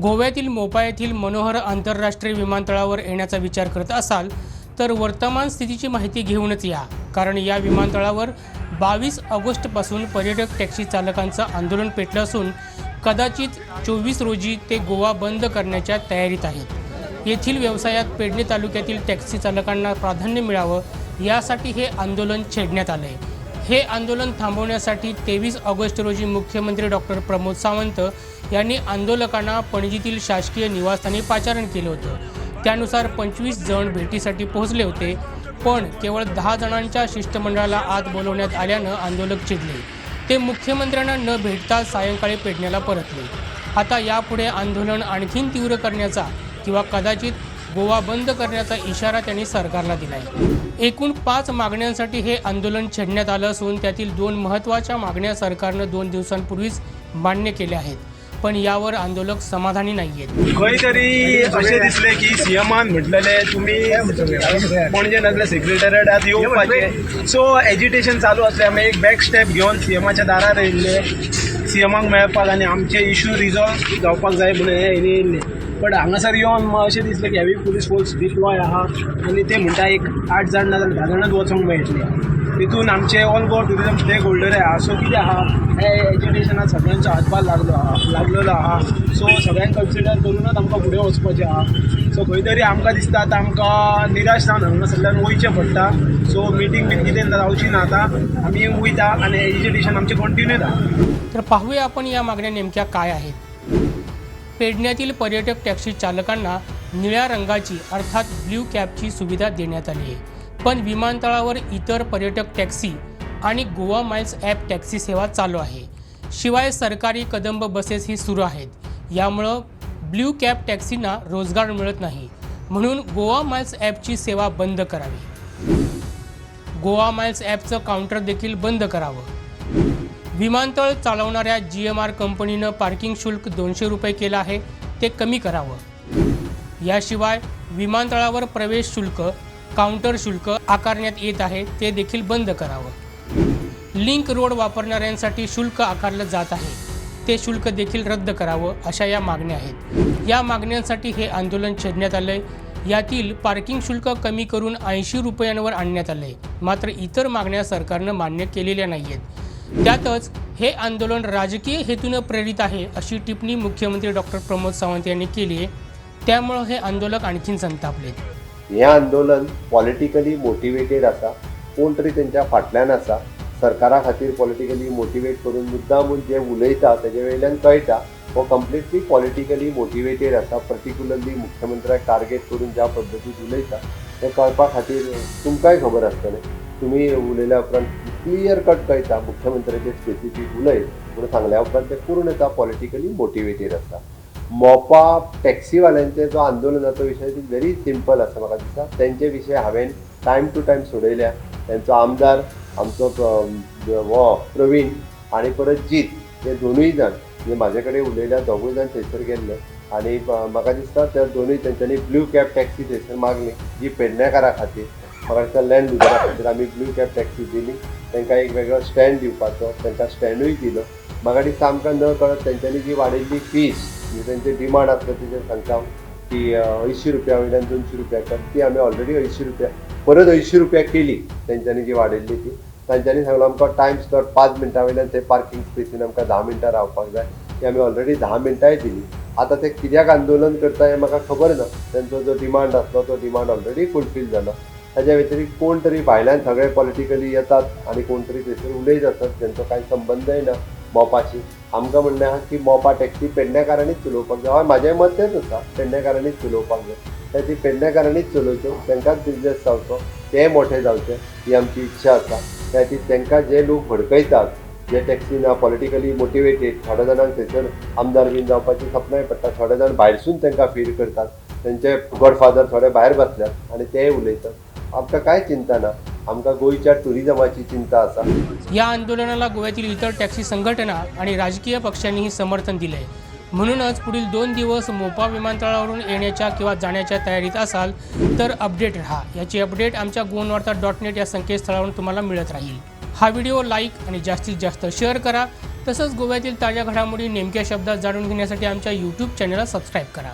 गोव्यातील मोपा येथील मनोहर आंतरराष्ट्रीय विमानतळावर येण्याचा विचार करत असाल तर वर्तमान स्थितीची माहिती घेऊनच या. कारण या विमानतळावर बावीस ऑगस्टपासून पर्यटक टॅक्सी चालकांचं आंदोलन पेटलं असून कदाचित चोवीस रोजी ते गोवा बंद करण्याच्या तयारीत आहेत. येथील व्यवसायात पेडणे तालुक्यातील टॅक्सी चालकांना प्राधान्य मिळावं यासाठी हे आंदोलन छेडण्यात आलं आहे हे आंदोलन थांबवण्यासाठी तेवीस ऑगस्ट रोजी मुख्यमंत्री डॉक्टर प्रमोद सावंत यांनी आंदोलकांना पणजीतील शासकीय निवासस्थानी पाचारण केलं होतं. त्यानुसार पंचवीस जण भेटीसाठी पोहोचले होते पण केवळ दहा जणांच्या शिष्टमंडळाला आत बोलवण्यात आल्यानं आंदोलक चिडले. ते मुख्यमंत्र्यांना न भेटता सायंकाळी पेडण्याला परतले. आता यापुढे आंदोलन आणखीन तीव्र करण्याचा किंवा कदाचित गोवा बंद करण्याचा इशारा त्यांनी सरकारला दिला आहे एकूण पाच मागण्यांसाठी हे आंदोलन छेडण्यात आलं असून त्यातील दोन महत्त्वाच्या मागण्या सरकारनं दोन दिवसांपूर्वीच मान्य केल्या आहेत. पण यावर आंदोलक समाधानी नाही आहेत तरी अशें दिसलें की सीएमान म्हटलेलें तुमी पणजे नासल्या सेक्रेटरिएटात येवपाचें सो एजिटेशन चालू आसलें आमी एक बॅक स्टेप घेवन सीएमाच्या दारार येयल्ले सीएमाक मेळपाक आनी आमचे इशू रिजॉल्व जावपाक जाय म्हणून हे येयले येयल्ले बट हांगासर येवन म्हाका अशें दिसलें की हेवी पुलीस फोर्स डिप्लॉय आहा आनी ते म्हणटा एक आठ जाण नाजाल्यार धा जाणच वचोंक मेळटले तितून आमचे all Goa tourism stake holder आहा सो कितें आहा हे एज्युकेशनात सगळ्यांचो हातभार लागलो आहा लागलेलो आहा. सो सगळ्यांक कन्सिडर करूनच आमकां फुडें वचपाचें आहा. सो खंय तरी आमकां दिसता आतां आमकां निराश जावन हांगासरल्यान वयचें पडटा. सो मिटींग बीन कितें जावची ना आतां. आमी वयता आनी एज्युकेशन आमचें कंटिन्यू जाता तर पाहूया आपण या मागण्या नेमक्या काय आहेत. पेडण्यातील पर्यटक टॅक्सी चालकांना निळ्या रंगाची अर्थात ब्ल्यू कॅबची सुविधा देण्यात आली आहे. पण विमानतळावर इतर पर्यटक टॅक्सी आणि गोवा माइल्स ॲप टॅक्सी सेवा चालू आहे. शिवाय सरकारी कदंब बसेस ही सुरू आहेत. यामुळं ब्ल्यू कॅब टॅक्सींना रोजगार मिळत नाही. म्हणून गोवा माइल्स ॲपची सेवा बंद करावी. गोवा माइल्स ॲपचं काउंटर देखील बंद करावं. विमानतळ चालवणाऱ्या जी एम आर कंपनीनं पार्किंग शुल्क दोनशे रुपये केलं आहे. ते कमी करावं. याशिवाय विमानतळावर प्रवेश शुल्क काउंटर शुल्क आकारण्यात येत आहे ते देखील बंद करावं. लिंक रोड वापरणाऱ्यांसाठी शुल्क आकारलं जात आहे. ते शुल्क देखील रद्द करावं अशा या मागण्या आहेत. या मागण्यांसाठी हे आंदोलन छेडण्यात आलंय. यातील पार्किंग शुल्क कमी करून ऐंशी रुपयांवर आणण्यात आलंय. मात्र इतर मागण्या सरकारनं मान्य केलेल्या नाही आहेत त्यातच हे आंदोलन राजकीय हेतूनं प्रेरित आहे अशी टिप्पणी मुख्यमंत्री डॉक्टर प्रमोद सावंत यांनी केली आहे. त्यामुळं हे आंदोलक आणखीन संतापले. हें आंदोलन पॉलिटिकली मोटिवेटेड आसा कोण तरी तेंच्या फाटल्यान आसा सरकारा खातीर पॉलिटिकली मोटिवेट करून मुद्दामून जे उलयता तेजे वयल्यान कळटा हो कंप्लिटली पॉलिटिकली मोटिवेटेड आसा पर्टिक्युलरली मुख्यमंत्र्याक टार्गेट करून ज्या पद्दतीन उलयता तें कळपा खातीर तुमकांय खबर आसतलें. तुमी उलयल्या उपरांत क्लियर कट कळटा मुख्यमंत्र्याचे स्पेसिफीक उलय. म्हणून सांगल्या उपरांत ते पूर्ण येता पॉलिटिकली मोटिवेटेड आसता मोपा टॅक्सीवाल्यांचे जो आंदोलनाचो विशय ती व्हेरी सिंपल आसा म्हाका दिसता. तेंचे विशय हांवें टायम टू टायम सोडयल्या तेंचो आमदार आमचो हो प्रवीण आनी परत जीत हे दोनूय जाण म्हणजे म्हाजे कडेन उलयल्या दोगूय जाण थंयसर गेल्ले आनी म्हाका दिसता त्या दोनूय तेंच्यांनी ब्ल्यू कॅब टॅक्सी थंयसर मागली जी पेडणेकारा खातीर म्हाका दिसता लँड युजरा खातीर आमी ब्लू कॅब टॅक्सी दिली तांकां एक वेगळो स्टँड दिवपाचो तांकां स्टँडूय दिलो. म्हाका दिसता आमकां न कळत तेंच्यांनी जी वाडयल्ली फीस म्हणजे तेंचे डिमांड आसता तेजेर सांगता की अंयशीं रुपया वयल्यान दोनशीं रुपया कर ती आमी ऑलरेडी अंयशीं रुपया परत अंयशीं रुपया केली तेंच्यांनी जी वाडयल्ली ती. तांच्यांनी सांगलो आमकां टायम स्लॉट पांच मिनटां वयल्यान ते पार्किंग स्पेसीन आमकां धा मिनटां रावपाक जाय. ती आमी ऑलरेडी धा मिनटांय दिली. आतां ते कित्याक आंदोलन करता हें म्हाका खबर ना. तेंचो जो डिमांड आसलो तो डिमांड ऑलरेडी फुलफील जालो त्याच्या व्यतिरिक्त कोण तरी भायल्यान सगळे पॉलिटिकली येतात आनी कोण तरी थंयसर उलयत आसत तेंचो कांय संबंदय ना मोपाशी. आमकां म्हणणें आहा की मोपा टॅक्सी पेडणेकारांनीच चलोवपाक जाय हय म्हाजें मत तेंच आसा पेडणेकारांनीच चलोवपाक जाय त्या ती पेडणेकारांनीच चलोवच्यो तांकांच बिजनेस जावचो ते मोठे जावचे. ही आमची इच्छा आसा त्या ती तांकां जे लोक भडकयतात जे टॅक्सीन पॉलिटिकली मोटिवेटेड थोड्या जाणांक थंयसर आमदार बीन जावपाची सपनाय पडटा थोडे जाण भायरसून तांकां फील करतात. तेंचे गॉडफादर थोडे भायर बसल्यात आनी तेय उलयतात. आमकां कांय चिंता ना? आमकां गोंयच्या टुरिजमाची चिंता आसा. या आंदोलनाला गोव्यातील इतर टॅक्सी संघटना आणि राजकीय पक्षांनीही समर्थन दिले म्हणूनच पुढील दोन दिवस मोपा विमानतळावरून येण्याच्या किंवा जाण्याच्या तयारीत असाल तर अपडेट राहा. याची अपडेट आमच्या गोनवार्ता डॉट नेट या संकेतस्थळावरून तुम्हाला मिळत राहील. हा व्हिडिओ लाईक आणि जास्तीत जास्त शेअर करा. तसंच गोव्यातील ताज्या घडामोडी नेमक्या शब्दात जाणून घेण्यासाठी आमच्या यूट्यूब चॅनलला सबस्क्राईब करा.